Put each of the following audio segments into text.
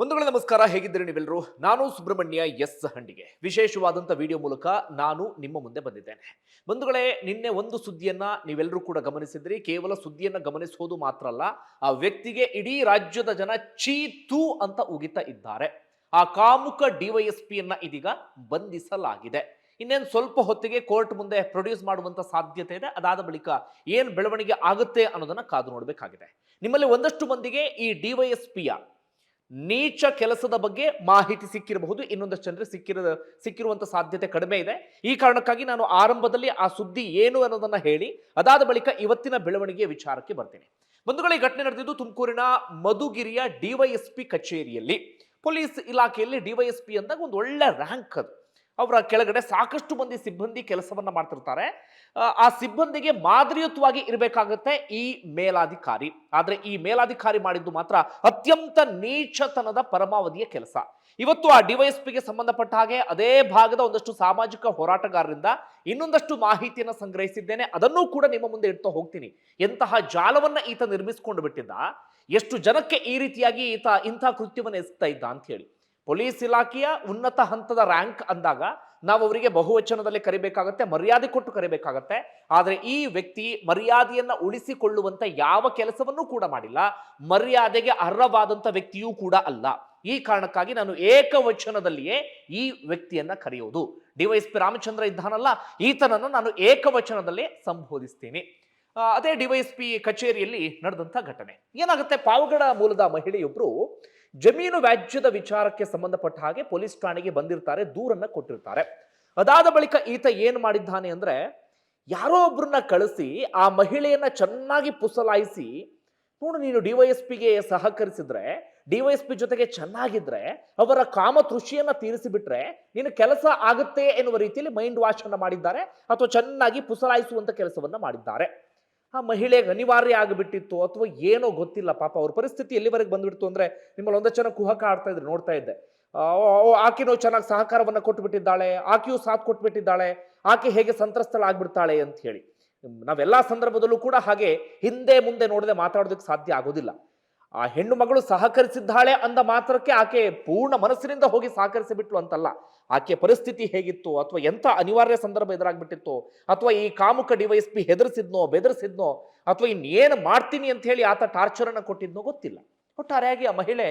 ಬಂಧುಗಳ, ನಮಸ್ಕಾರ. ಹೇಗಿದ್ದೀರಿ ನೀವೆಲ್ಲರೂ? ನಾನು ಸುಬ್ರಹ್ಮಣ್ಯ ಎಸ್ ಹಂಡಿಗೆ. ವಿಶೇಷವಾದಂಥ ವಿಡಿಯೋ ಮೂಲಕ ನಾನು ನಿಮ್ಮ ಮುಂದೆ ಬಂದಿದ್ದೇನೆ. ಬಂಧುಗಳೇ, ನಿನ್ನೆ ಒಂದು ಸುದ್ದಿಯನ್ನ ನೀವೆಲ್ಲರೂ ಕೂಡ ಗಮನಿಸಿದ್ರಿ. ಕೇವಲ ಸುದ್ದಿಯನ್ನ ಗಮನಿಸೋದು ಮಾತ್ರ ಅಲ್ಲ, ಆ ವ್ಯಕ್ತಿಗೆ ಇಡೀ ರಾಜ್ಯದ ಜನ ಚೀತು ಅಂತ ಉಗಿತಾ ಇದ್ದಾರೆ. ಆ ಕಾಮುಕ ಡಿವೈಎಸ್ಪಿಯನ್ನ ಇದೀಗ ಬಂಧಿಸಲಾಗಿದೆ. ಇನ್ನೇನು ಸ್ವಲ್ಪ ಹೊತ್ತಿಗೆ ಕೋರ್ಟ್ ಮುಂದೆ ಪ್ರೊಡ್ಯೂಸ್ ಮಾಡುವಂತ ಸಾಧ್ಯತೆ ಇದೆ. ಅದಾದ ಬಳಿಕ ಏನು ಬೆಳವಣಿಗೆ ಆಗುತ್ತೆ ಅನ್ನೋದನ್ನ ಕಾದು ನೋಡಬೇಕಾಗಿದೆ. ನಿಮ್ಮಲ್ಲಿ ಒಂದಷ್ಟು ಮಂದಿಗೆ ಈ ಡಿವೈಎಸ್ಪಿಯ ನೀಚ ಕೆಲಸದ ಬಗ್ಗೆ ಮಾಹಿತಿ ಸಿಕ್ಕಿರಬಹುದು. ಇನ್ನೊಂದಷ್ಟು ಜನರಿಗೆ ಸಿಕ್ಕಿರ, ಸಿಕ್ಕಿರುವಂತ ಸಾಧ್ಯತೆ ಕಡಿಮೆ ಇದೆ. ಈ ಕಾರಣಕ್ಕಾಗಿ ನಾನು ಆರಂಭದಲ್ಲಿ ಆ ಸುದ್ದಿ ಏನು ಅನ್ನೋದನ್ನ ಹೇಳಿ, ಅದಾದ ಬಳಿಕ ಇವತ್ತಿನ ಬೆಳವಣಿಗೆಯ ವಿಚಾರಕ್ಕೆ ಬರ್ತೀನಿ. ಬಂಧುಗಳ, ಈ ಘಟನೆ ನಡೆದಿದ್ದು ತುಮಕೂರಿನ ಮಧುಗಿರಿಯ ಡಿವೈಎಸ್ಪಿ ಕಚೇರಿಯಲ್ಲಿ. ಪೊಲೀಸ್ ಇಲಾಖೆಯಲ್ಲಿ ಡಿವೈಎಸ್ಪಿ ಅಂದಾಗ ಒಂದು ಒಳ್ಳೆ ರ್ಯಾಂಕ್ ಅದು. ಅವರ ಕೆಳಗಡೆ ಸಾಕಷ್ಟು ಮಂದಿ ಸಿಬ್ಬಂದಿ ಕೆಲಸವನ್ನ ಮಾಡ್ತಿರ್ತಾರೆ. ಆ, ಸಿಬ್ಬಂದಿಗೆ ಮಾದರಿಯುತವಾಗಿ ಇರಬೇಕಾಗುತ್ತೆ ಈ ಮೇಲಾಧಿಕಾರಿ. ಆದರೆ ಈ ಮೇಲಾಧಿಕಾರಿ ಮಾಡಿದ್ದು ಮಾತ್ರ ಅತ್ಯಂತ ನೀಚತನದ ಪರಮಾವಧಿಯ ಕೆಲಸ. ಇವತ್ತು ಆ ಡಿವೈಎಸ್ಪಿಗೆ ಸಂಬಂಧಪಟ್ಟ ಹಾಗೆ ಅದೇ ಭಾಗದ ಒಂದಷ್ಟು ಸಾಮಾಜಿಕ ಹೋರಾಟಗಾರರಿಂದ ಇನ್ನೊಂದಷ್ಟು ಮಾಹಿತಿಯನ್ನು ಸಂಗ್ರಹಿಸಿದ್ದೇನೆ. ಅದನ್ನೂ ಕೂಡ ನಿಮ್ಮ ಮುಂದೆ ಇಡ್ತಾ ಹೋಗ್ತೀನಿ. ಎಂತಹ ಜಾಲವನ್ನ ಈತ ನಿರ್ಮಿಸಿಕೊಂಡು ಬಿಟ್ಟಿದ್ದ ಎಷ್ಟು ಜನಕ್ಕೆ ಈ ರೀತಿಯಾಗಿ ಈತ ಇಂಥ ಕೃತ್ಯವನ್ನು ಎಸ್ತಾ ಇದ್ದ ಅಂತ ಹೇಳಿ. ಪೊಲೀಸ್ ಇಲಾಖೆಯ ಉನ್ನತ ಹಂತದ ರ್ಯಾಂಕ್ ಅಂದಾಗ ನಾವು ಅವರಿಗೆ ಬಹುವಚನದಲ್ಲಿ ಕರಿಬೇಕಾಗತ್ತೆ, ಮರ್ಯಾದೆ ಕೊಟ್ಟು ಕರಿಬೇಕಾಗತ್ತೆ. ಆದರೆ ಈ ವ್ಯಕ್ತಿ ಮರ್ಯಾದೆಯನ್ನ ಉಳಿಸಿಕೊಳ್ಳುವಂತ ಯಾವ ಕೆಲಸವನ್ನೂ ಕೂಡ ಮಾಡಿಲ್ಲ. ಮರ್ಯಾದೆಗೆ ಅರ್ಹವಾದಂಥ ವ್ಯಕ್ತಿಯೂ ಕೂಡ ಅಲ್ಲ. ಈ ಕಾರಣಕ್ಕಾಗಿ ನಾನು ಏಕವಚನದಲ್ಲಿಯೇ ಈ ವ್ಯಕ್ತಿಯನ್ನ ಕರೆಯುವುದು ಡಿವೈಎಸ್ಪಿ ರಾಮಚಂದ್ರ ಇದ್ದಾನಲ್ಲ, ಈತನನ್ನು ನಾನು ಏಕವಚನದಲ್ಲಿ ಸಂಬೋಧಿಸ್ತೀನಿ. ಅದೇ ಡಿವೈಎಸ್ಪಿ ಕಚೇರಿಯಲ್ಲಿ ನಡೆದಂತ ಘಟನೆ. ಏನಾಗುತ್ತೆ? ಪಾವಗಡ ಮೂಲದ ಮಹಿಳೆಯೊಬ್ರು ಜಮೀನು ವ್ಯಾಜ್ಯದ ವಿಚಾರಕ್ಕೆ ಸಂಬಂಧಪಟ್ಟ ಹಾಗೆ ಪೊಲೀಸ್ ಠಾಣೆಗೆ ಬಂದಿರ್ತಾರೆ, ದೂರನ್ನ ಕೊಟ್ಟಿರ್ತಾರೆ. ಅದಾದ ಬಳಿಕ ಈತ ಏನ್ ಮಾಡಿದ್ದಾನೆ ಅಂದ್ರೆ, ಯಾರೋ ಒಬ್ರನ್ನ ಕಳಿಸಿ ಆ ಮಹಿಳೆಯನ್ನ ಚೆನ್ನಾಗಿ ಪುಸಲಾಯಿಸಿ, ನೋಡು ನೀನು ಡಿವೈಎಸ್ಪಿಗೆ ಸಹಕರಿಸಿದ್ರೆ ಡಿವೈಎಸ್ಪಿ ಜೊತೆಗೆ ಚೆನ್ನಾಗಿದ್ರೆ, ಅವರ ಕಾಮ ತೃಷಿಯನ್ನ ತೀರಿಸಿಬಿಟ್ರೆ ನಿನ್ನ ಕೆಲಸ ಆಗುತ್ತೆ ಎನ್ನುವ ರೀತಿಯಲ್ಲಿ ಮೈಂಡ್ ವಾಶ್ ಅನ್ನ ಮಾಡಿದ್ದಾರೆ, ಅಥವಾ ಚೆನ್ನಾಗಿ ಪುಸಲಾಯಿಸುವಂತ ಕೆಲಸವನ್ನ ಮಾಡಿದ್ದಾರೆ. ಆ ಮಹಿಳೆಗೆ ಅನಿವಾರ್ಯ ಆಗಿಬಿಟ್ಟಿತ್ತು ಅಥವಾ ಏನೋ ಗೊತ್ತಿಲ್ಲ, ಪಾಪ ಅವ್ರ ಪರಿಸ್ಥಿತಿ ಎಲ್ಲಿವರೆಗೆ ಬಂದ್ಬಿಡ್ತು ಅಂದ್ರೆ ನಿಮ್ಮಲ್ಲಿ ಒಂದಷ್ಟು ಜನ ಕುಹಕ ಆಡ್ತಾ ಇದ್ರೆ, ನೋಡ್ತಾ ಇದ್ದೆ. ಆಕಿನೋ ಚೆನ್ನಾಗಿ ಸಹಕಾರವನ್ನ ಕೊಟ್ಟುಬಿಟ್ಟಿದ್ದಾಳೆ ಆಕೆಯೂ ಸಾಥ್ ಕೊಟ್ಬಿಟ್ಟಿದ್ದಾಳೆ, ಆಕೆ ಹೇಗೆ ಸಂತ್ರಸ್ತಳಾಗ್ಬಿಡ್ತಾಳೆ ಅಂತ ಹೇಳಿ. ನಾವೆಲ್ಲ ಸಂದರ್ಭದಲ್ಲೂ ಕೂಡ ಹಾಗೆ ಹಿಂದೆ ಮುಂದೆ ನೋಡದೆ ಮಾತಾಡೋದಕ್ಕೆ ಸಾಧ್ಯ ಆಗೋದಿಲ್ಲ. ಆ ಹೆಣ್ಣು ಮಗಳು ಸಹಕರಿಸಿದ್ದಾಳೆ ಅಂದ ಮಾತ್ರಕ್ಕೆ ಆಕೆ ಪೂರ್ಣ ಮನಸ್ಸಿನಿಂದ ಹೋಗಿ ಸಹಕರಿಸಿಬಿಟ್ಲು ಅಂತಲ್ಲ. ಆಕೆ ಪರಿಸ್ಥಿತಿ ಹೇಗಿತ್ತು ಅಥವಾ ಎಂಥ ಅನಿವಾರ್ಯ ಸಂದರ್ಭ ಎದುರಾಗ್ಬಿಟ್ಟಿತ್ತು ಅಥವಾ ಈ ಕಾಮುಕ ಡಿವೈಸ್ ಪಿ ಹೆದರ್ಸಿದ್ನೋ, ಬೆದರ್ಸಿದ್ನೋ, ಅಥವಾ ಇನ್ನೇನು ಮಾಡ್ತೀನಿ ಅಂತ ಹೇಳಿ ಆತ ಟಾರ್ಚರ್ ಅನ್ನ ಕೊಟ್ಟಿದ್ನೋ ಗೊತ್ತಿಲ್ಲ. ಒಟ್ಟಾರೆಯಾಗಿ ಆ ಮಹಿಳೆ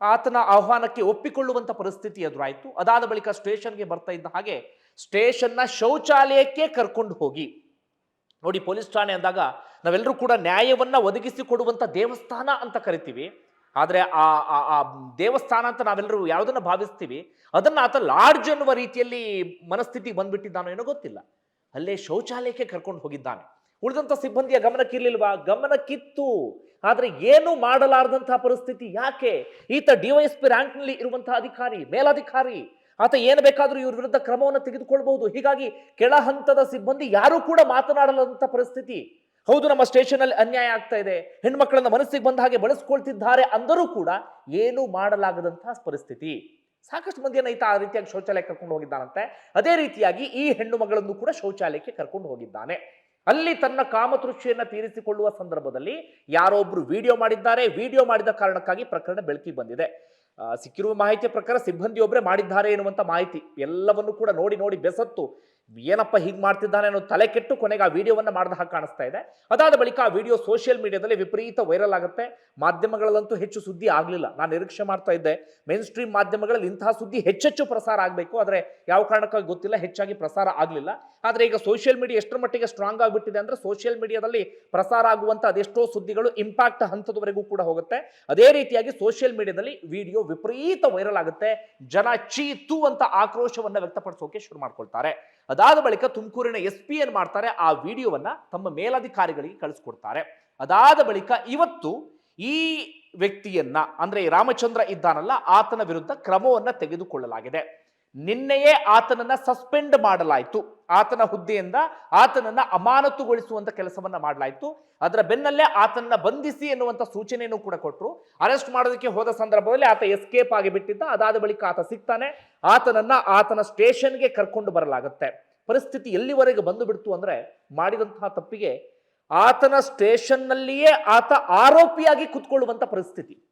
ಆತನ ಆಹ್ವಾನಕ್ಕೆ ಒಪ್ಪಿಕೊಳ್ಳುವಂತ ಪರಿಸ್ಥಿತಿ ಎದುರಾಯಿತು. ಅದಾದ ಬಳಿಕ ಸ್ಟೇಷನ್ಗೆ ಬರ್ತಾ ಇದ್ದ ಹಾಗೆ ಸ್ಟೇಷನ್ನ ಶೌಚಾಲಯಕ್ಕೆ ಕರ್ಕೊಂಡು ಹೋಗಿ. ನೋಡಿ, ಪೊಲೀಸ್ ಠಾಣೆ ಅಂದಾಗ ನಾವೆಲ್ಲರೂ ಕೂಡ ನ್ಯಾಯವನ್ನ ಒದಗಿಸಿಕೊಡುವಂತ ದೇವಸ್ಥಾನ ಅಂತ ಕರಿತೀವಿ. ಆದ್ರೆ ಆ, ಆ- ದೇವಸ್ಥಾನ ಅಂತ ನಾವೆಲ್ಲರೂ ಯಾವುದನ್ನ ಭಾವಿಸ್ತೀವಿ, ಅದನ್ನ ಆತ ಲಾಡ್ಜ್ ಅನ್ನುವ ರೀತಿಯಲ್ಲಿ ಮನಸ್ಥಿತಿಗೆ ಬಂದ್ಬಿಟ್ಟಿದ್ದಾನೋ ಏನೋ ಗೊತ್ತಿಲ್ಲ. ಅಲ್ಲೇ ಶೌಚಾಲಯಕ್ಕೆ ಕರ್ಕೊಂಡು ಹೋಗಿದ್ದಾನೆ. ಉಳಿದಂಥ ಸಿಬ್ಬಂದಿಯ ಗಮನಕ್ಕಿರ್ಲಿಲ್ವಾ? ಗಮನಕ್ಕಿತ್ತು. ಆದರೆ ಏನು ಮಾಡಲಾರದಂತಹ ಪರಿಸ್ಥಿತಿ ಯಾಕೆ? ಈತ ಡಿವೈಎಸ್ಪಿ ರ್ಯಾಂಕ್ನಲ್ಲಿ ಇರುವಂತಹ ಅಧಿಕಾರಿ, ಮೇಲಾಧಿಕಾರಿ, ಆತ ಏನು ಬೇಕಾದರೂ ಇವ್ರ ವಿರುದ್ಧ ಕ್ರಮವನ್ನು ತೆಗೆದುಕೊಳ್ಬಹುದು. ಹೀಗಾಗಿ ಕೆಳ ಹಂತದ ಸಿಬ್ಬಂದಿ ಯಾರೂ ಕೂಡ ಮಾತನಾಡಲಾದಂಥ ಪರಿಸ್ಥಿತಿ. ಹೌದು, ನಮ್ಮ ಸ್ಟೇಷನಲ್ಲಿ ಅನ್ಯಾಯ ಆಗ್ತಾ ಇದೆ. ಹೆಣ್ಮಕ್ಳನ್ನ ಮನಸ್ಸಿಗೆ ಬಂದ ಹಾಗೆ ಬಳಸ್ಕೊಳ್ತಿದ್ದಾರೆ ಅಂದರೂ ಕೂಡ ಏನು ಮಾಡಲಾಗದಂತಹ ಪರಿಸ್ಥಿತಿ. ಸಾಕಷ್ಟು ಮಂದಿಯನ್ನ ಈತ ಆ ರೀತಿಯಾಗಿ ಶೌಚಾಲಯ ಕರ್ಕೊಂಡು ಹೋಗಿದ್ದಾನಂತೆ. ಅದೇ ರೀತಿಯಾಗಿ ಈ ಹೆಣ್ಣು ಮಗಳನ್ನು ಕೂಡ ಶೌಚಾಲಯಕ್ಕೆ ಕರ್ಕೊಂಡು ಹೋಗಿದ್ದಾನೆ. ಅಲ್ಲಿ ತನ್ನ ಕಾಮತೃಷ್ಟಿಯನ್ನ ತೀರಿಸಿಕೊಳ್ಳುವ ಸಂದರ್ಭದಲ್ಲಿ ಯಾರೊಬ್ರು ವಿಡಿಯೋ ಮಾಡಿದ್ದಾರೆ. ವಿಡಿಯೋ ಮಾಡಿದ ಕಾರಣಕ್ಕಾಗಿ ಪ್ರಕರಣ ಬೆಳಕಿಗೆ ಬಂದಿದೆ. ಸಿಕ್ಕಿರುವ ಮಾಹಿತಿಯ ಪ್ರಕಾರ ಸಿಬ್ಬಂದಿಯೊಬ್ಬರೇ ಮಾಡಿದ್ದಾರೆ ಎನ್ನುವಂಥ ಮಾಹಿತಿ ಎಲ್ಲವನ್ನು ಕೂಡ ನೋಡಿ ನೋಡಿ ಬೆಸತ್ತು ಏನಪ್ಪ ಹೀಗೆ ಮಾಡ್ತಿದ್ದಾನೆ ಅನ್ನೋ ತಲೆ ಕೆಟ್ಟು ಕೊನೆಗೆ ಆ ವಿಡಿಯೋವನ್ನ ಮಾಡಿದ ಹಾಗೆ ಕಾಣಿಸ್ತಾ ಇದೆ. ಅದಾದ ಬಳಿಕ ಆ ವಿಡಿಯೋ ಸೋಷಿಯಲ್ ಮೀಡಿಯಾದಲ್ಲಿ ವಿಪರೀತ ವೈರಲ್ ಆಗುತ್ತೆ. ಮಾಧ್ಯಮಗಳಲ್ಲಂತೂ ಹೆಚ್ಚು ಸುದ್ದಿ ಆಗಲಿಲ್ಲ. ನಾನು ನಿರೀಕ್ಷೆ ಮಾಡ್ತಾ ಇದ್ದೆ. ಮೇನ್ ಸ್ಟ್ರೀಮ್ ಮಾಧ್ಯಮಗಳಲ್ಲಿ ಇಂತಹ ಸುದ್ದಿ ಹೆಚ್ಚೆಚ್ಚು ಪ್ರಸಾರ ಆಗಬೇಕು. ಆದರೆ ಯಾವ ಕಾರಣಕ್ಕಾಗಿ ಗೊತ್ತಿಲ್ಲ. ಹೆಚ್ಚಾಗಿ ಪ್ರಸಾರ ಆಗಲಿಲ್ಲ. ಆದರೆ ಈಗ ಸೋಷಿಯಲ್ ಮೀಡಿಯಾ ಎಷ್ಟರ ಮಟ್ಟಿಗೆ ಸ್ಟ್ರಾಂಗ್ ಆಗಿಬಿಟ್ಟಿದೆ ಅಂದರೆ ಸೋಷಿಯಲ್ ಮೀಡಿಯಾದಲ್ಲಿ ಪ್ರಸಾರ ಆಗುವಂಥ ಅದೆಷ್ಟೋ ಸುದ್ದಿಗಳು ಇಂಪ್ಯಾಕ್ಟ್ ಹಂತದವರೆಗೂ ಕೂಡ ಹೋಗುತ್ತೆ. ಅದೇ ರೀತಿಯಾಗಿ ಸೋಷಿಯಲ್ ಮೀಡಿಯಾದಲ್ಲಿ ವಿಡಿಯೋ ವಿಪರೀತ ವೈರಲ್ ಆಗುತ್ತೆ. ಜನ ಚೀತು ಅಂತ ಆಕ್ರೋಶವನ್ನು ವ್ಯಕ್ತಪಡಿಸೋಕೆ ಶುರು ಮಾಡ್ಕೊಳ್ತಾರೆ. ಅದಾದ ಬಳಿಕ ತುಮಕೂರಿನ ಎಸ್ ಪಿ ಏನ್ ಮಾಡ್ತಾರೆ? ಆ ವಿಡಿಯೋವನ್ನ ತಮ್ಮ ಮೇಲಧಿಕಾರಿಗಳಿಗೆ ಕಳಿಸ್ಕೊಡ್ತಾರೆ. ಅದಾದ ಬಳಿಕ ಇವತ್ತು ಈ ವ್ಯಕ್ತಿಯನ್ನ, ಅಂದ್ರೆ ರಾಮಚಂದ್ರ ಇದ್ದಾನಲ್ಲ, ಆತನ ವಿರುದ್ಧ ಕ್ರಮವನ್ನ ತೆಗೆದುಕೊಳ್ಳಲಾಗಿದೆ. ನಿನ್ನೆಯೇ ಆತನನ್ನ ಸಸ್ಪೆಂಡ್ ಮಾಡಲಾಯಿತು. ಆತನ ಹುದ್ದೆಯಿಂದ ಆತನನ್ನ ಅಮಾನತುಗೊಳಿಸುವಂತ ಕೆಲಸವನ್ನ ಮಾಡಲಾಯಿತು. ಅದರ ಬೆನ್ನಲ್ಲೇ ಆತನನ್ನ ಬಂಧಿಸಿ ಎನ್ನುವಂತ ಸೂಚನೆಯನ್ನು ಕೂಡ ಕೊಟ್ಟರು ಅರೆಸ್ಟ್ ಮಾಡೋದಕ್ಕೆ ಹೋದ ಸಂದರ್ಭದಲ್ಲಿ ಆತ ಎಸ್ಕೇಪ್ ಆಗಿ ಬಿಟ್ಟಿದ್ದ ಅದಾದ ಬಳಿಕ ಆತ ಸಿಗ್ತಾನೆ. ಆತನನ್ನ ಆತನ ಸ್ಟೇಷನ್ಗೆ ಕರ್ಕೊಂಡು ಬರಲಾಗುತ್ತೆ. ಪರಿಸ್ಥಿತಿ ಎಲ್ಲಿವರೆಗೆ ಬಂದು ಬಿಡ್ತು ಅಂದ್ರೆ ಮಾಡಿದಂತಹ ತಪ್ಪಿಗೆ ಆತನ ಸ್ಟೇಷನ್ನಲ್ಲಿಯೇ ಆತ ಆರೋಪಿಯಾಗಿ ಕುತ್ಕೊಳ್ಳುವಂತ ಪರಿಸ್ಥಿತಿ.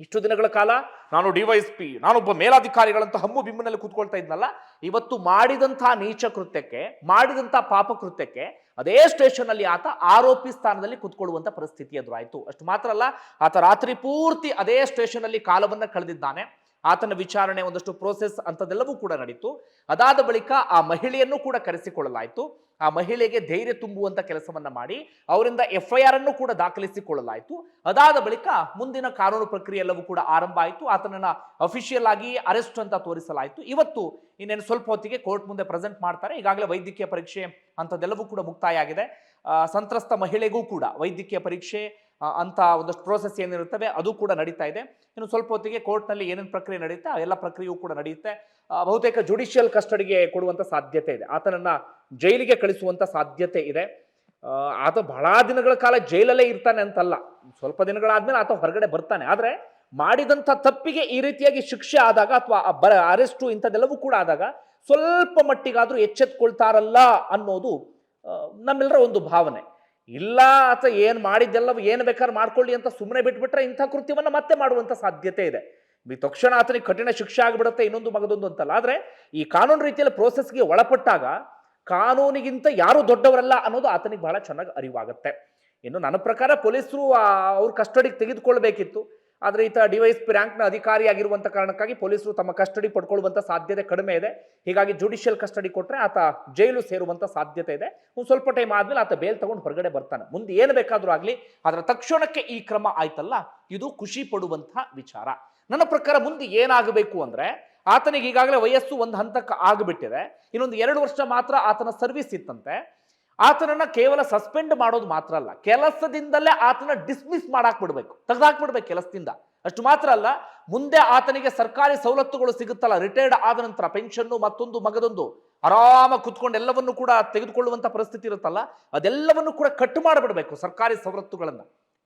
ಇಷ್ಟು ದಿನಗಳ ಕಾಲ ನಾನು ಡಿವೈಎಸ್ಪಿ ನಾನೊಬ್ಬ ಮೇಲಾಧಿಕಾರಿಗಳಂತ ಹಮ್ಮು ಬಿಮ್ಮನಲ್ಲಿ ಕೂತ್ಕೊಳ್ತಾ ಇದ್ನಲ್ಲ, ಇವತ್ತು ಮಾಡಿದಂತಹ ನೀಚ ಕೃತ್ಯಕ್ಕೆ ಮಾಡಿದಂತಹ ಪಾಪ ಕೃತ್ಯಕ್ಕೆ ಅದೇ ಸ್ಟೇಷನ್ ಅಲ್ಲಿ ಆತ ಆರೋಪಿ ಸ್ಥಾನದಲ್ಲಿ ಕೂತ್ಕೊಳ್ಳುವಂತ ಪರಿಸ್ಥಿತಿ ಎದುರಾಯಿತು. ಅಷ್ಟು ಮಾತ್ರ ಅಲ್ಲ, ಆತ ರಾತ್ರಿ ಪೂರ್ತಿ ಅದೇ ಸ್ಟೇಷನ್ ಅಲ್ಲಿ ಕಾಲವನ್ನ ಕಳೆದಿದ್ದಾನೆ. ಆತನ ವಿಚಾರಣೆ ಒಂದಷ್ಟು ಪ್ರೋಸೆಸ್ ಅಂತದೆಲ್ಲವೂ ಕೂಡ ನಡೀತು. ಅದಾದ ಬಳಿಕ ಆ ಮಹಿಳೆಯನ್ನು ಕೂಡ ಕರೆಸಿಕೊಳ್ಳಲಾಯಿತು. ಆ ಮಹಿಳೆಗೆ ಧೈರ್ಯ ತುಂಬುವಂತ ಕೆಲಸವನ್ನ ಮಾಡಿ ಅವರಿಂದ ಎಫ್ ಐ ಆರ್ ಅನ್ನು ಕೂಡ ದಾಖಲಿಸಿಕೊಳ್ಳಲಾಯಿತು. ಅದಾದ ಬಳಿಕ ಮುಂದಿನ ಕಾನೂನು ಪ್ರಕ್ರಿಯೆ ಎಲ್ಲವೂ ಕೂಡ ಆರಂಭ ಆಯಿತು. ಆತನನ್ನ ಅಫಿಷಿಯಲ್ ಆಗಿ ಅರೆಸ್ಟ್ ಅಂತ ತೋರಿಸಲಾಯಿತು. ಇವತ್ತು ಇನ್ನೇನು ಸ್ವಲ್ಪ ಹೊತ್ತಿಗೆ ಕೋರ್ಟ್ ಮುಂದೆ ಪ್ರೆಸೆಂಟ್ ಮಾಡ್ತಾರೆ. ಈಗಾಗಲೇ ವೈದ್ಯಕೀಯ ಪರೀಕ್ಷೆ ಅಂಥದ್ದೆಲ್ಲವೂ ಕೂಡ ಮುಕ್ತಾಯ ಆಗಿದೆ ಸಂತ್ರಸ್ತ ಮಹಿಳೆಗೂ ಕೂಡ ವೈದ್ಯಕೀಯ ಪರೀಕ್ಷೆ ಅಂತ ಒಂದಷ್ಟು ಪ್ರೋಸೆಸ್ ಏನಿರುತ್ತವೆ, ಅದು ಕೂಡ ನಡೀತಾ ಇದೆ. ಇನ್ನು ಸ್ವಲ್ಪ ಹೊತ್ತಿಗೆ ಕೋರ್ಟ್ನಲ್ಲಿ ಏನೇನು ಪ್ರಕ್ರಿಯೆ ನಡೆಯುತ್ತೆ ಆ ಎಲ್ಲ ಪ್ರಕ್ರಿಯೆಯೂ ಕೂಡ ನಡೆಯುತ್ತೆ. ಬಹುತೇಕ ಜುಡಿಷಿಯಲ್ ಕಸ್ಟಡಿಗೆ ಕೊಡುವಂಥ ಸಾಧ್ಯತೆ ಇದೆ. ಆತನನ್ನ ಜೈಲಿಗೆ ಕಳಿಸುವಂತ ಸಾಧ್ಯತೆ ಇದೆ. ಆತ ಬಹಳ ದಿನಗಳ ಕಾಲ ಜೈಲಲ್ಲೇ ಇರ್ತಾನೆ ಅಂತಲ್ಲ. ಸ್ವಲ್ಪ ದಿನಗಳಾದ್ಮೇಲೆ ಆತ ಹೊರಗಡೆ ಬರ್ತಾನೆ. ಆದರೆ ಮಾಡಿದಂಥ ತಪ್ಪಿಗೆ ಈ ರೀತಿಯಾಗಿ ಶಿಕ್ಷೆ ಆದಾಗ ಅಥವಾ ಬರ, ಅರೆಸ್ಟು ಇಂಥದ್ದೆಲ್ಲವೂ ಕೂಡ ಆದಾಗ ಸ್ವಲ್ಪ ಮಟ್ಟಿಗಾದರೂ ಎಚ್ಚೆತ್ಕೊಳ್ತಾರಲ್ಲ ಅನ್ನೋದು ನಮ್ಮೆಲ್ಲರ ಒಂದು ಭಾವನೆ. ಇಲ್ಲ, ಆತ ಏನು ಮಾಡಿದ್ದೆಲ್ಲ ಏನು ಬೇಕಾದ್ರೆ ಮಾಡ್ಕೊಳ್ಳಿ ಅಂತ ಸುಮ್ಮನೆ ಬಿಟ್ಬಿಟ್ರೆ ಇಂಥ ಕೃತ್ಯವನ್ನ ಮತ್ತೆ ಮಾಡುವಂತ ಸಾಧ್ಯತೆ ಇದೆ. ತಕ್ಷಣ ಆತನಿಗೆ ಕಠಿಣ ಶಿಕ್ಷೆ ಆಗಿಬಿಡುತ್ತೆ ಇನ್ನೊಂದು ಮಗದೊಂದು ಅಂತಲ್ಲ. ಆದರೆ ಈ ಕಾನೂನು ರೀತಿಯಲ್ಲಿ ಪ್ರೋಸೆಸ್ಗೆ ಒಳಪಟ್ಟಾಗ ಕಾನೂನಿಗಿಂತ ಯಾರು ದೊಡ್ಡವರಲ್ಲ ಅನ್ನೋದು ಆತನಿಗೆ ಬಹಳ ಚೆನ್ನಾಗಿ ಅರಿವಾಗುತ್ತೆ. ಇನ್ನು ನನ್ನ ಪ್ರಕಾರ ಪೊಲೀಸರು ಅವ್ರ ಕಸ್ಟಡಿಗೆ ತೆಗೆದುಕೊಳ್ಬೇಕಿತ್ತು. ಆದರೆ ಈತ ಡಿವೈಸ್ ರ್ಯಾಂಕ್ನ ಅಧಿಕಾರಿಯಾಗಿರುವಂಥ ಕಾರಣಕ್ಕಾಗಿ ಪೊಲೀಸರು ತಮ್ಮ ಕಸ್ಟಡಿ ಪಡ್ಕೊಳ್ಳುವಂಥ ಸಾಧ್ಯತೆ ಕಡಿಮೆ ಇದೆ. ಹೀಗಾಗಿ ಜುಡಿಷಿಯಲ್ ಕಸ್ಟಡಿ ಕೊಟ್ಟರೆ ಆತ ಜೈಲು ಸೇರುವಂಥ ಸಾಧ್ಯತೆ ಇದೆ. ಒಂದು ಸ್ವಲ್ಪ ಟೈಮ್ ಆದಮೇಲೆ ಆತ ಬೇಲ್ ತಗೊಂಡು ಹೊರಗಡೆ ಬರ್ತಾನೆ. ಮುಂದೆ ಏನು ಬೇಕಾದರೂ ಆಗಲಿ, ಅದರ ತಕ್ಷಣಕ್ಕೆ ಈ ಕ್ರಮ ಆಯ್ತಲ್ಲ, ಇದು ಖುಷಿ ಪಡುವಂಥ ವಿಚಾರ. ನನ್ನ ಪ್ರಕಾರ ಮುಂದೆ ಏನಾಗಬೇಕು ಅಂದ್ರೆ ಆತನಿಗೆ ಈಗಾಗಲೇ ವಯಸ್ಸು ಒಂದು ಹಂತಕ್ಕೆ ಆಗಿಬಿಟ್ಟಿದೆ. ಇನ್ನೊಂದು ಎರಡು ವರ್ಷ ಮಾತ್ರ ಆತನ ಸರ್ವಿಸ್ ಇತ್ತಂತೆ. ಆತನನ್ನ ಕೇವಲ ಸಸ್ಪೆಂಡ್ ಮಾಡೋದು ಮಾತ್ರ ಅಲ್ಲ, ಕೆಲಸದಿಂದಲೇ ಆತನ ಡಿಸ್ಮಿಸ್ ಮಾಡಾಕ್ ಬಿಡ್ಬೇಕು ತೆಗೆದಾಕ್ಬಿಡ್ಬೇಕು ಕೆಲಸದಿಂದ. ಅಷ್ಟು ಮಾತ್ರ ಅಲ್ಲ, ಮುಂದೆ ಆತನಿಗೆ ಸರ್ಕಾರಿ ಸವಲತ್ತುಗಳು ಸಿಗುತ್ತಲ್ಲ ರಿಟೈರ್ಡ್ ಆದ ನಂತರ ಪೆನ್ಷನ್ನು ಮತ್ತೊಂದು ಮಗದೊಂದು ಆರಾಮ ಕುತ್ಕೊಂಡು ಎಲ್ಲವನ್ನು ಕೂಡ ತೆಗೆದುಕೊಳ್ಳುವಂತ ಪರಿಸ್ಥಿತಿ ಇರುತ್ತಲ್ಲ, ಅದೆಲ್ಲವನ್ನು ಕೂಡ ಕಟ್ ಮಾಡಿಬಿಡ್ಬೇಕು ಸರ್ಕಾರಿ ಸವಲತ್ತುಗಳನ್ನ.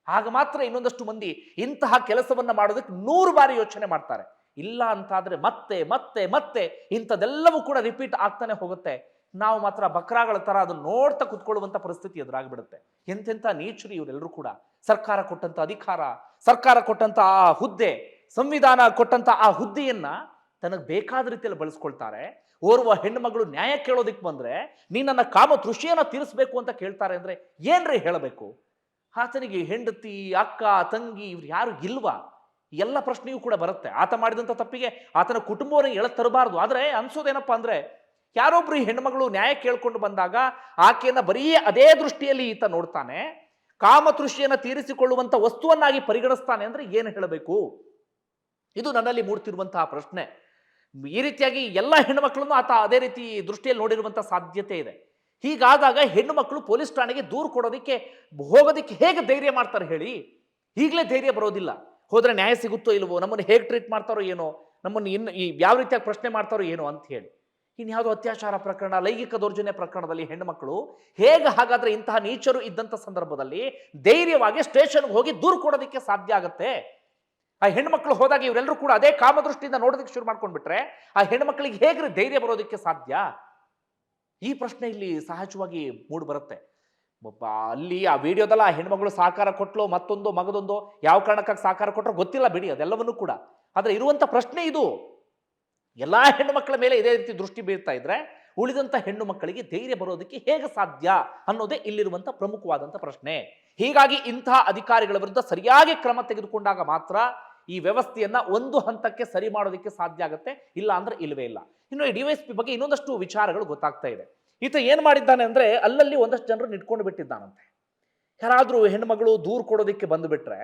ಆಗ ಮಾತ್ರ ಇನ್ನೊಂದಷ್ಟು ಮಂದಿ ಇಂತಹ ಕೆಲಸವನ್ನ ಮಾಡೋದಕ್ಕೆ ನೂರು ಬಾರಿ ಯೋಚನೆ ಮಾಡ್ತಾರೆ. ಇಲ್ಲ ಅಂತಾದರೆ ಮತ್ತೆ ಮತ್ತೆ ಮತ್ತೆ ಇಂಥದೆಲ್ಲವೂ ಕೂಡ ರಿಪೀಟ್ ಆಗ್ತಾನೆ ಹೋಗುತ್ತೆ. ನಾವು ಮಾತ್ರ ಬಕ್ರಾಗಳ ತರ ಅದನ್ನ ನೋಡ್ತಾ ಕುತ್ಕೊಳ್ಳುವಂತ ಪರಿಸ್ಥಿತಿ ಎದುರಾಗ್ಬಿಡುತ್ತೆ. ಎಂತೆಂಥ ನೀಚರು ಇವರೆಲ್ಲರೂ ಕೂಡ. ಸರ್ಕಾರ ಕೊಟ್ಟಂತ ಅಧಿಕಾರ, ಸರ್ಕಾರ ಕೊಟ್ಟಂತ ಆ ಹುದ್ದೆ, ಸಂವಿಧಾನ ಕೊಟ್ಟಂತ ಆ ಹುದ್ದೆಯನ್ನ ತನಗೆ ಬೇಕಾದ ರೀತಿಯಲ್ಲಿ ಬಳಸ್ಕೊಳ್ತಾರೆ. ಓರ್ವ ಹೆಣ್ಣು ಮಗಳು ನ್ಯಾಯ ಕೇಳೋದಿಕ್ ಬಂದ್ರೆ ನೀ ನನ್ನ ಕಾಮ ತೃಷಿಯನ್ನ ತೀರಿಸ್ಬೇಕು ಅಂತ ಕೇಳ್ತಾರೆ ಅಂದ್ರೆ ಏನ್ರಿ ಹೇಳಬೇಕು? ಆತನಿಗೆ ಹೆಂಡತಿ, ಅಕ್ಕ, ತಂಗಿ ಇವ್ರು ಯಾರು ಇಲ್ವಾ? ಎಲ್ಲ ಪ್ರಶ್ನೆಯೂ ಕೂಡ ಬರುತ್ತೆ. ಆತ ಮಾಡಿದಂಥ ತಪ್ಪಿಗೆ ಆತನ ಕುಟುಂಬವನ್ನು ಎಳೆ ತರಬಾರ್ದು ಆದರೆ ಅನ್ಸೋದೇನಪ್ಪ ಅಂದ್ರೆ ಯಾರೊಬ್ಬರು ಈ ಹೆಣ್ಮಗಳು ನ್ಯಾಯ ಕೇಳ್ಕೊಂಡು ಬಂದಾಗ ಆಕೆಯನ್ನ ಬರೀ ಅದೇ ದೃಷ್ಟಿಯಲ್ಲಿ ಈತ ನೋಡ್ತಾನೆ. ಕಾಮತೃಷಿಯನ್ನು ತೀರಿಸಿಕೊಳ್ಳುವಂಥ ವಸ್ತುವನ್ನಾಗಿ ಪರಿಗಣಿಸ್ತಾನೆ ಅಂದ್ರೆ ಏನು ಹೇಳಬೇಕು? ಇದು ನನ್ನಲ್ಲಿ ಮೂಡ್ತಿರುವಂತಹ ಪ್ರಶ್ನೆ. ಈ ರೀತಿಯಾಗಿ ಎಲ್ಲ ಹೆಣ್ಮಕ್ಳನ್ನು ಆತ ಅದೇ ರೀತಿ ದೃಷ್ಟಿಯಲ್ಲಿ ನೋಡಿರುವಂಥ ಸಾಧ್ಯತೆ ಇದೆ. ಹೀಗಾದಾಗ ಹೆಣ್ಣು ಮಕ್ಕಳು ಪೊಲೀಸ್ ಠಾಣೆಗೆ ದೂರು ಕೊಡೋದಕ್ಕೆ, ಹೋಗೋದಕ್ಕೆ ಹೇಗೆ ಧೈರ್ಯ ಮಾಡ್ತಾರೆ ಹೇಳಿ? ಈಗಲೇ ಧೈರ್ಯ ಬರೋದಿಲ್ಲ. ಹೋದ್ರೆ ನ್ಯಾಯ ಸಿಗುತ್ತೋ ಇಲ್ವೋ, ನಮ್ಮನ್ನು ಹೇಗೆ ಟ್ರೀಟ್ ಮಾಡ್ತಾರೋ ಏನೋ, ನಮ್ಮನ್ನು ಇನ್ನು ಈ ಯಾವ ರೀತಿಯಾಗಿ ಪ್ರಶ್ನೆ ಮಾಡ್ತಾರೋ ಏನೋ ಅಂತ ಹೇಳಿ. ಇನ್ಯಾವುದೋ ಅತ್ಯಾಚಾರ ಪ್ರಕರಣ, ಲೈಂಗಿಕ ದೌರ್ಜನ್ಯ ಪ್ರಕರಣದಲ್ಲಿ ಹೆಣ್ಣುಮಕ್ಕಳು ಹೇಗೆ ಹಾಗಾದ್ರೆ ಇಂತಹ ನೀಚರು ಇದ್ದಂಥ ಸಂದರ್ಭದಲ್ಲಿ ಧೈರ್ಯವಾಗಿ ಸ್ಟೇಷನ್ಗೆ ಹೋಗಿ ದೂರು ಕೊಡೋದಕ್ಕೆ ಸಾಧ್ಯ ಆಗುತ್ತೆ? ಆ ಹೆಣ್ಮಕ್ಳು ಹೋದಾಗ ಇವರೆಲ್ಲರೂ ಕೂಡ ಅದೇ ಕಾಮದೃಷ್ಟಿಯಿಂದ ನೋಡೋದಕ್ಕೆ ಶುರು ಮಾಡ್ಕೊಂಡ್ಬಿಟ್ರೆ ಆ ಹೆಣ್ಮಕ್ಳಿಗೆ ಹೇಗ್ರಿ ಧೈರ್ಯ ಬರೋದಕ್ಕೆ ಸಾಧ್ಯ? ಈ ಪ್ರಶ್ನೆ ಇಲ್ಲಿ ಸಹಜವಾಗಿ ಮೂಡ್ ಬರುತ್ತೆ. ಅಲ್ಲಿ ಆ ವಿಡಿಯೋದಲ್ಲ ಆ ಹೆಣ್ಮಗಳು ಸಹಕಾರ ಕೊಟ್ಲು, ಮತ್ತೊಂದು ಮಗದೊಂದು ಯಾವ ಕಾರಣಕ್ಕಾಗಿ ಸಹಕಾರ ಕೊಟ್ಟರು ಗೊತ್ತಿಲ್ಲ ಬಿಡಿ, ಅದೆಲ್ಲವನ್ನೂ ಕೂಡ. ಆದರೆ ಇರುವಂತ ಪ್ರಶ್ನೆ ಇದು. ಎಲ್ಲಾ ಹೆಣ್ಣು ಮಕ್ಕಳ ಮೇಲೆ ಇದೇ ರೀತಿ ದೃಷ್ಟಿ ಬೀರ್ತಾ ಇದ್ರೆ ಉಳಿದಂತ ಹೆಣ್ಣು ಮಕ್ಕಳಿಗೆ ಧೈರ್ಯ ಬರೋದಕ್ಕೆ ಹೇಗೆ ಸಾಧ್ಯ ಅನ್ನೋದೇ ಇಲ್ಲಿರುವಂಥ ಪ್ರಮುಖವಾದಂಥ ಪ್ರಶ್ನೆ. ಹೀಗಾಗಿ ಇಂತಹ ಅಧಿಕಾರಿಗಳ ವಿರುದ್ಧ ಸರಿಯಾಗಿ ಕ್ರಮ ತೆಗೆದುಕೊಂಡಾಗ ಮಾತ್ರ ಈ ವ್ಯವಸ್ಥೆಯನ್ನ ಒಂದು ಹಂತಕ್ಕೆ ಸರಿ ಮಾಡೋದಕ್ಕೆ ಸಾಧ್ಯ ಆಗುತ್ತೆ ಇಲ್ಲ ಅಂದ್ರೆ ಇಲ್ಲವೇ ಇಲ್ಲ. ಇನ್ನು ಈ ಡಿವೈಎಸ್ಪಿ ಬಗ್ಗೆ ಇನ್ನೊಂದಷ್ಟು ವಿಚಾರಗಳು ಗೊತ್ತಾಗ್ತಾ ಇದೆ. ಈತ ಏನು ಮಾಡಿದ್ದಾನೆ ಅಂದರೆ ಅಲ್ಲಲ್ಲಿ ಒಂದಷ್ಟು ಜನರು ನಿಟ್ಕೊಂಡು ಬಿಟ್ಟಿದ್ದಾನಂತೆ. ಯಾರಾದರೂ ಹೆಣ್ಮಗಳು ದೂರು ಕೊಡೋದಕ್ಕೆ ಬಂದುಬಿಟ್ರೆ,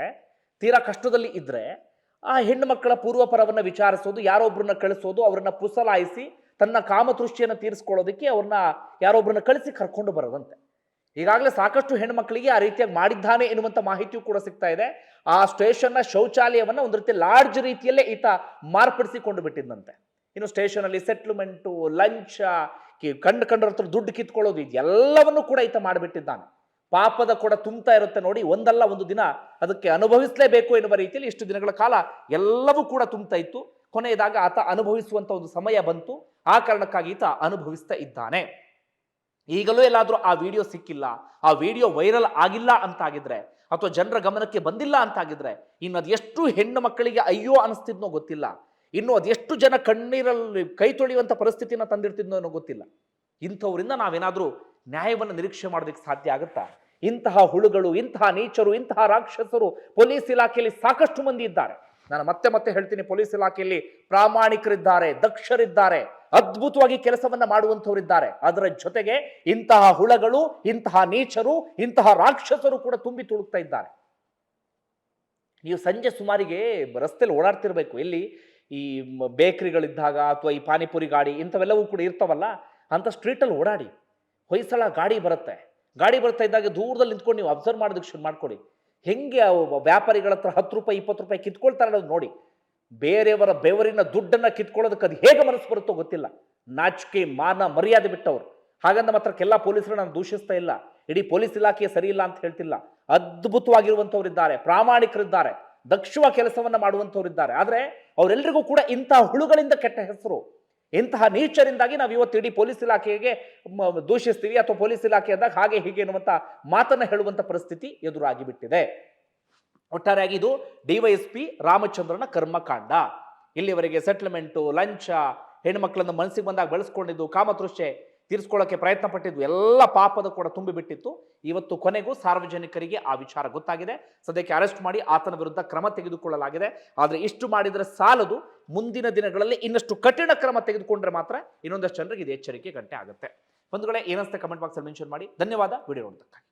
ತೀರಾ ಕಷ್ಟದಲ್ಲಿ ಇದ್ದರೆ ಆ ಹೆಣ್ಣು ಮಕ್ಕಳ ಪೂರ್ವಪರವನ್ನ ವಿಚಾರಿಸೋದು ಯಾರೊಬ್ಬರನ್ನ ಕಳಿಸೋದು, ಅವ್ರನ್ನ ಪುಸಲಾಯಿಸಿ ತನ್ನ ಕಾಮತೃಷ್ಟಿಯನ್ನು ತೀರಿಸ್ಕೊಳ್ಳೋದಕ್ಕೆ ಅವ್ರನ್ನ ಯಾರೊಬ್ಬರನ್ನ ಕಳಿಸಿ ಕರ್ಕೊಂಡು ಬರೋದಂತೆ. ಈಗಾಗಲೇ ಸಾಕಷ್ಟು ಹೆಣ್ಮಕ್ಳಿಗೆ ಆ ರೀತಿಯಾಗಿ ಮಾಡಿದ್ದಾನೆ ಎನ್ನುವಂಥ ಮಾಹಿತಿಯೂ ಕೂಡ ಸಿಗ್ತಾ ಇದೆ. ಆ ಸ್ಟೇಷನ್ನ ಶೌಚಾಲಯವನ್ನ ಒಂದು ರೀತಿ ಲಾರ್ಜ್ ರೀತಿಯಲ್ಲೇ ಈತ ಮಾರ್ಪಡಿಸಿಕೊಂಡು ಬಿಟ್ಟಿದ್ದಂತೆ. ಇನ್ನು ಸ್ಟೇಷನ್ ಅಲ್ಲಿ ಸೆಟ್ಲ್ಮೆಂಟು ಲಂಚ ಕಂಡು ಕಂಡ್ರ ಹತ್ರ ದುಡ್ಡು ಕಿತ್ಕೊಳ್ಳೋದು ಇದೆಲ್ಲವನ್ನು ಕೂಡ ಈತ ಮಾಡಿಬಿಟ್ಟಿದ್ದಾನೆ. ಪಾಪದ ಕೂಡ ತುಂಬ್ತಾ ಇರುತ್ತೆ ನೋಡಿ, ಒಂದಲ್ಲ ಒಂದು ದಿನ ಅದಕ್ಕೆ ಅನುಭವಿಸಲೇಬೇಕು ಎನ್ನುವ ರೀತಿಯಲ್ಲಿ ಇಷ್ಟು ದಿನಗಳ ಕಾಲ ಎಲ್ಲವೂ ಕೂಡ ತುಂಬ್ತಾ ಇತ್ತು. ಕೊನೆಯದಾಗ ಆತ ಅನುಭವಿಸುವಂತ ಒಂದು ಸಮಯ ಬಂತು. ಆ ಕಾರಣಕ್ಕಾಗಿ ಈತ ಅನುಭವಿಸ್ತಾ ಇದ್ದಾನೆ. ಈಗಲೂ ಎಲ್ಲಾದರೂ ಆ ವಿಡಿಯೋ ಸಿಕ್ಕಿಲ್ಲ, ಆ ವಿಡಿಯೋ ವೈರಲ್ ಆಗಿಲ್ಲ ಅಂತಾಗಿದ್ರೆ ಅಥವಾ ಜನರ ಗಮನಕ್ಕೆ ಬಂದಿಲ್ಲ ಅಂತಾಗಿದ್ರೆ ಇನ್ನು ಎಷ್ಟು ಹೆಣ್ಣು ಮಕ್ಕಳಿಗೆ ಅಯ್ಯೋ ಅನಿಸ್ತಿದ್ನೋ ಗೊತ್ತಿಲ್ಲ. ಇನ್ನು ಅದೆಷ್ಟು ಜನ ಕಣ್ಣೀರಲ್ಲಿ ಕೈ ತೊಳೆಯುವಂಥ ಪರಿಸ್ಥಿತಿನ ತಂದಿರ್ತಿದ್ನೋ ಅನ್ನೋ ಗೊತ್ತಿಲ್ಲ. ಇಂಥವರಿಂದ ನಾವೇನಾದರೂ ನ್ಯಾಯವನ್ನು ನಿರೀಕ್ಷೆ ಮಾಡೋದಕ್ಕೆ ಸಾಧ್ಯ ಆಗುತ್ತಾ? ಇಂತಹ ಹುಳುಗಳು, ಇಂತಹ ನೀಚರು, ಇಂತಹ ರಾಕ್ಷಸರು ಪೊಲೀಸ್ ಇಲಾಖೆಯಲ್ಲಿ ಸಾಕಷ್ಟು ಮಂದಿ ಇದ್ದಾರೆ. ನಾನು ಮತ್ತೆ ಮತ್ತೆ ಹೇಳ್ತೀನಿ, ಪೊಲೀಸ್ ಇಲಾಖೆಯಲ್ಲಿ ಪ್ರಾಮಾಣಿಕರಿದ್ದಾರೆ, ದಕ್ಷರಿದ್ದಾರೆ, ಅದ್ಭುತವಾಗಿ ಕೆಲಸವನ್ನ ಮಾಡುವಂಥವರಿದ್ದಾರೆ. ಅದರ ಜೊತೆಗೆ ಇಂತಹ ಹುಳಗಳು, ಇಂತಹ ನೀಚರು, ಇಂತಹ ರಾಕ್ಷಸರು ಕೂಡ ತುಂಬಿ ತುಳುಕ್ತಾ ಇದ್ದಾರೆ. ನೀವು ಸಂಜೆ ಸುಮಾರಿಗೆ ರಸ್ತೆಯಲ್ಲಿ ಓಡಾಡ್ತಿರ್ಬೇಕು. ಎಲ್ಲಿ? ಈ ಬೇಕ್ರಿಗಳಿದ್ದಾಗ ಅಥವಾ ಈ ಪಾನಿಪುರಿ ಗಾಡಿ ಇಂಥವೆಲ್ಲವೂ ಕೂಡ ಇರ್ತಾವಲ್ಲ ಅಂಥ ಸ್ಟ್ರೀಟಲ್ಲಿ ಓಡಾಡಿ, ಹೊಯ್ಸಳ ಗಾಡಿ ಬರುತ್ತೆ. ಗಾಡಿ ಬರ್ತಾ ಇದ್ದಾಗ ದೂರದಲ್ಲಿ ನಿಂತ್ಕೊಂಡು ನೀವು ಅಬ್ಸರ್ವ್ ಮಾಡೋದಕ್ಕೆ ಶುರು ಮಾಡ್ಕೊಡಿ. ಹೆಂಗೆ ವ್ಯಾಪಾರಿಗಳ ಹತ್ರ ಹತ್ತು ರೂಪಾಯಿ, ಇಪ್ಪತ್ತು ರೂಪಾಯಿ ಕಿತ್ಕೊಳ್ತಾರೆ ಅನ್ನೋದು ನೋಡಿ. ಬೇರೆಯವರ ಬೆವರಿನ ದುಡ್ಡನ್ನು ಕಿತ್ಕೊಳ್ಳೋದಕ್ಕೆ ಅದು ಹೇಗೆ ಮನಸ್ಸು ಬರುತ್ತೋ ಗೊತ್ತಿಲ್ಲ. ನಾಚಿಕೆ, ಮಾನ, ಮರ್ಯಾದೆ ಬಿಟ್ಟವರು. ಹಾಗಂದ ಮಾತ್ರಕ್ಕೆಲ್ಲ ಪೊಲೀಸರು ನಾನು ದೂಷಿಸ್ತಾ ಇಲ್ಲ. ಇಡೀ ಪೊಲೀಸ್ ಇಲಾಖೆ ಸರಿ ಇಲ್ಲ ಅಂತ ಹೇಳ್ತಿಲ್ಲ. ಅದ್ಭುತವಾಗಿರುವಂಥವ್ರಿದ್ದಾರೆ, ಪ್ರಾಮಾಣಿಕರಿದ್ದಾರೆ ದಕ್ಷವ ಕೆಲಸವನ್ನು ಮಾಡುವಂಥವರಿದ್ದಾರೆ. ಆದರೆ ಅವರೆಲ್ಲರಿಗೂ ಕೂಡ ಇಂತಹ ಹುಳುಗಳಿಂದ ಕೆಟ್ಟ ಹೆಸರು. ಇಂತಹ ನೀಚರಿಂದಾಗಿ ನಾವು ಇವತ್ತು ಇಡೀ ಪೊಲೀಸ್ ಇಲಾಖೆಗೆ ದೂಷಿಸ್ತೀವಿ ಅಥವಾ ಪೊಲೀಸ್ ಇಲಾಖೆ ಅಂದಾಗ ಹಾಗೆ ಹೀಗೆ ಎನ್ನುವಂಥ ಮಾತನ್ನು ಹೇಳುವಂಥ ಪರಿಸ್ಥಿತಿ ಎದುರಾಗಿ ಬಿಟ್ಟಿದೆ ಒಟ್ಟಾರೆಯಾಗಿ ಇದು ಡಿವೈಎಸ್ಪಿ ರಾಮಚಂದ್ರನ ಕರ್ಮಕಾಂಡ. ಇಲ್ಲಿವರೆಗೆ ಸೆಟ್ಲ್ಮೆಂಟು ಲಂಚ ಹೆಣ್ಮಕ್ಳನ್ನು ಮನಸ್ಸಿಗೆ ಬಂದಾಗ ಬೆಳೆಸ್ಕೊಂಡಿದ್ದು, ಕಾಮತೃಷ್ಣೆ ತೀರಿಸ್ಕೊಳ್ಳೋಕೆ ಪ್ರಯತ್ನ ಪಟ್ಟಿದ್ದು ಎಲ್ಲ ಪಾಪದ ಕೂಡ ತುಂಬಿಬಿಟ್ಟಿತ್ತು ಇವತ್ತು ಕೊನೆಗೂ ಸಾರ್ವಜನಿಕರಿಗೆ ಆ ವಿಚಾರ ಗೊತ್ತಾಗಿದೆ. ಸದ್ಯಕ್ಕೆ ಅರೆಸ್ಟ್ ಮಾಡಿ ಆತನ ವಿರುದ್ಧ ಕ್ರಮ ತೆಗೆದುಕೊಳ್ಳಲಾಗಿದೆ. ಆದರೆ ಇಷ್ಟು ಮಾಡಿದರೆ ಸಾಲದು. ಮುಂದಿನ ದಿನಗಳಲ್ಲಿ ಇನ್ನಷ್ಟು ಕಠಿಣ ಕ್ರಮ ತೆಗೆದುಕೊಂಡ್ರೆ ಮಾತ್ರ ಇನ್ನೊಂದಷ್ಟು ಜನರಿಗೆ ಇದು ಎಚ್ಚರಿಕೆ ಗಂಟೆ ಆಗುತ್ತೆ. ಬಂಧುಗಳೇ, ಏನಂತ ಕಮೆಂಟ್ ಬಾಕ್ಸಲ್ಲಿ ಮೆನ್ಷನ್ ಮಾಡಿ. ಧನ್ಯವಾದ. ವಿಡಿಯೋ ನೋಡೋದಕ್ಕಾಗಿ